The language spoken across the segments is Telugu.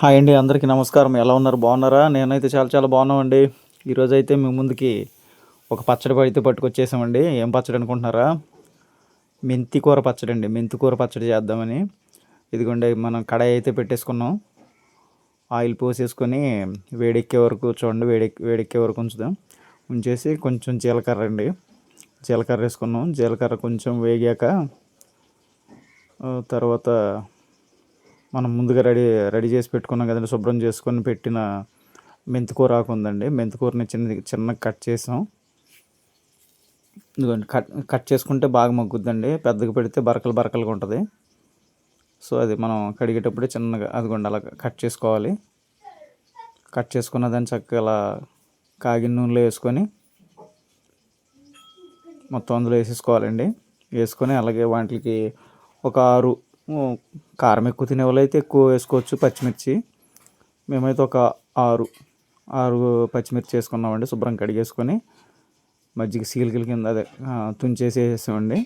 హాయ్ అండి అందరికీ నమస్కారం. ఎలా ఉన్నారు? బాగున్నారా? నేనైతే చాలా చాలా బాగున్నామండి. ఈరోజు అయితే మీ ముందుకి ఒక పచ్చడి అయితే పట్టుకొచ్చేసామండి. ఏం పచ్చడి అనుకుంటున్నారా? మెంతి కూర పచ్చడి అండి మెంతి కూర పచ్చడి చేద్దామని. ఇదిగోండి మనం కడాయి అయితే పెట్టేసుకున్నాం. ఆయిల్ పోసేసుకొని వేడెక్కే వరకు చూడండి వేడెక్ వేడెక్కే వరకు ఉంచుదాం. ఉంచేసి కొంచెం జీలకర్ర అండి. జీలకర్ర వేసుకున్నాం. జీలకర్ర కొంచెం వేగాక తర్వాత మనం ముందుగా రెడీ రెడీ చేసి పెట్టుకున్నాం కదండి శుభ్రం చేసుకొని పెట్టిన మెంతికూర ఆకు ఉందండి. మెంతికూరని చిన్న చిన్నగా కట్ చేసాం. ఇదిగోండి కట్ కట్ చేసుకుంటే బాగా మగ్గుద్దండి. పెద్దగా పెడితే బరకలు బరకలుగా ఉంటుంది. సో అది మనం కడిగేటప్పుడే చిన్నగా అదిగోండి అలా కట్ చేసుకోవాలి. కట్ చేసుకున్న దాన్ని చక్కగా అలా కాగిన నూనెలో వేసుకొని మొత్తం అందులో వేసేసుకోవాలండి. వేసుకొని అలాగే వాటికి ఒక ఆరు కారం ఎక్కువ తినే వాళ్ళు అయితే ఎక్కువ వేసుకోవచ్చు పచ్చిమిర్చి. మేమైతే ఒక ఆరు ఆరు పచ్చిమిర్చి వేసుకున్నామండి శుభ్రం కడిగేసుకొని మజ్జిగ సీలికల కింద అదే తుంచేసి వేసేసామండి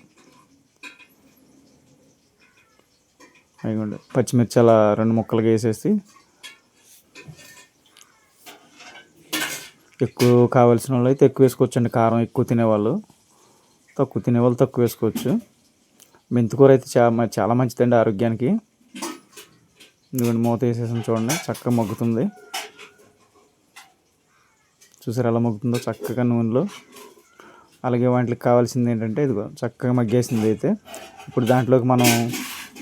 అయిగోండి పచ్చిమిర్చి అలా రెండు ముక్కలుగా వేసేసి ఎక్కువ కావాల్సిన వాళ్ళు అయితే ఎక్కువ వేసుకోవచ్చండి కారం ఎక్కువ తినేవాళ్ళు. తక్కువ తినేవాళ్ళు తక్కువ వేసుకోవచ్చు. మెంతికూర అయితే చాలా చాలా మంచిదండి ఆరోగ్యానికి. ఇదిగోండి మూత వేసేసాం చూడండి చక్కగా మగ్గుతుంది. చూసారు ఎలా మగ్గుతుందో? చక్కగా నూనెలో. అలాగే వాటికి కావాల్సింది ఏంటంటే ఇదిగో చక్కగా మగ్గేసింది అయితే. ఇప్పుడు దాంట్లోకి మనం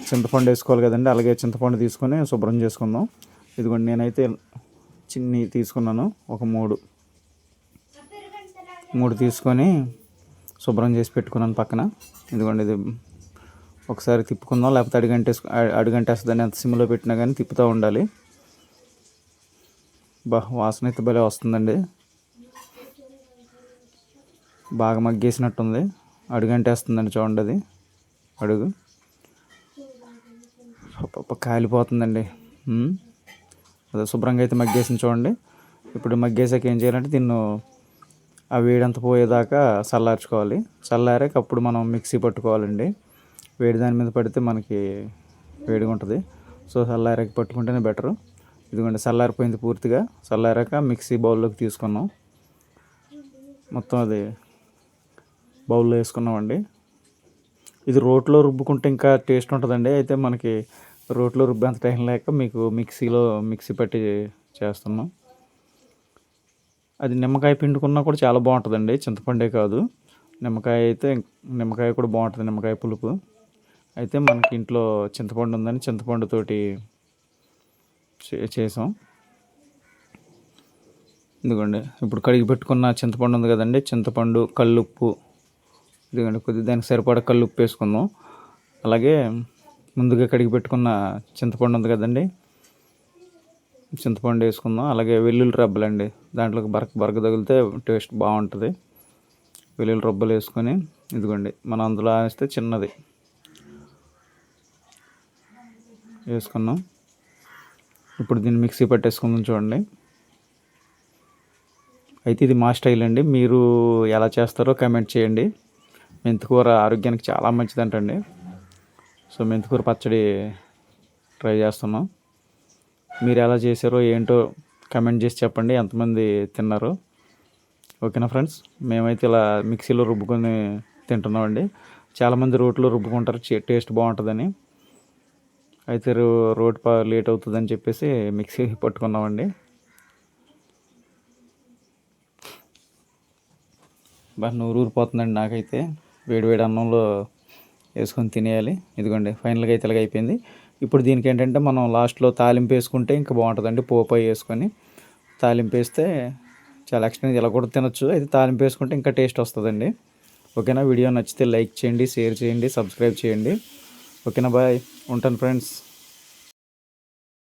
చింతపండు వేసుకోవాలి కదండి అలాగే చింతపండు తీసుకొని శుభ్రం చేసుకుందాం. ఇదిగోండి నేనైతే చిన్ని తీసుకున్నాను ఒక మూడు. మూడు తీసుకొని శుభ్రం చేసి పెట్టుకున్నాను పక్కన. ఇదిగోండి ఇది ఒకసారి తిప్పుకుందాం లేకపోతే అడుగంటేసు అడుగంటేస్తుందని ఎంత సిమ్లో పెట్టినా కానీ తిప్పుతూ ఉండాలి. బా వాసన అయితే భలే వస్తుందండి. బాగా మగ్గేసినట్టుంది. అడుగంటేస్తుందండి చూడండి అది. అడుగు. కాలిపోతుందండి. అదే శుభ్రంగా అయితే మగ్గేసింది చూడండి. ఇప్పుడు మగ్గేసాక ఏం చేయాలంటే దీన్ని ఆ వేడంతా పోయేదాకా చల్లార్చుకోవాలి. చల్లారాక అప్పుడు మనం మిక్సీ పట్టుకోవాలండి. వేడి దాని మీద పడితే మనకి వేడిగా ఉంటుంది. సో చల్లారాక పట్టుకుంటేనే బెటరు ఇదిగోండి చల్లారిపోయింది పూర్తిగా. చల్లారాక మిక్సీ బౌల్లోకి తీసుకున్నాం. మొత్తం అది బౌల్లో వేసుకున్నామండి. ఇది రోట్లో రుబ్బుకుంటే ఇంకా టేస్ట్ ఉంటుందండి. అయితే మనకి రోట్లో రుబ్బేంత టైం లేక మీకు మిక్సీలో మిక్సీ పట్టి చేస్తున్నాం. అది నిమ్మకాయ పిండుకున్నా కూడా చాలా బాగుంటుందండి. చింతపండే కాదు. నిమ్మకాయ అయితే నిమ్మకాయ కూడా బాగుంటుంది. నిమ్మకాయ పులుపు. అయితే మనకి ఇంట్లో చింతపండు ఉందని చింతపండుతోటి చే- చేసాం. ఇదిగోండి ఇప్పుడు కడిగి పెట్టుకున్న చింతపండు ఉంది కదండి చింతపండు కల్లుప్పు. ఇదిగోండి కొద్దిగా దానికి సరిపడా కల్లుప్పు వేసుకుందాం. అలాగే ముందుగా కడిగి పెట్టుకున్న చింతపండు ఉంది కదండి చింతపండు వేసుకుందాం. అలాగే వెల్లుల్లి రబ్బలండి దాంట్లోకి బరక బరక తగిలితే టేస్ట్ బాగుంటుంది. వెల్లుల్లి రబ్బలు వేసుకొని ఇదిగోండి మనం అందులో వేస్తే చిన్నది. వేసుకున్నాం. ఇప్పుడు దీన్ని మిక్సీ పట్టేసుకుందాం చూడండి. అయితే ఇది మా స్టైల్ అండి. మీరు ఎలా చేస్తారో కమెంట్ చేయండి. మెంతికూర ఆరోగ్యానికి చాలా మంచిదంటండి. సో మెంతికూర పచ్చడి ట్రై చేస్తున్నాం. మీరు ఎలా చేశారో ఏంటో కమెంట్ చేసి చెప్పండి. ఎంతమంది తిన్నారో? ఓకేనా ఫ్రెండ్స్? మేమైతే ఇలా మిక్సీలో రుబ్బుకొని తింటున్నామండి. చాలామంది రోట్లో రుబ్బుకుంటారు. టేస్ట్ బాగుంటుందని. అయితే రో రోడ్ పా లేట్ అవుతుందని చెప్పేసి మిక్సీ పట్టుకున్నామండి. బాగా నూరు ఊరిపోతుందండి నాకైతే. వేడివేడి అన్నంలో వేసుకొని తినేయాలి. ఇదిగోండి ఫైనల్గా అయితే ఇలాగ అయిపోయింది. ఇప్పుడు దీనికి ఏంటంటే మనం లాస్ట్లో తాలింపు వేసుకుంటే ఇంకా బాగుంటుందండి పోపాయి వేసుకొని. తాలింపు వేస్తే చాలా ఎక్స్టెండ్ ఇలా కూడా తినొచ్చు. అయితే తాలింపు వేసుకుంటే ఇంకా టేస్ట్ వస్తుందండి. ఓకేనా? వీడియో నచ్చితే లైక్ చేయండి షేర్ చేయండి సబ్స్క్రైబ్ చేయండి. ఓకేనా? బాయ్. ఉంటాను ఫ్రెండ్స్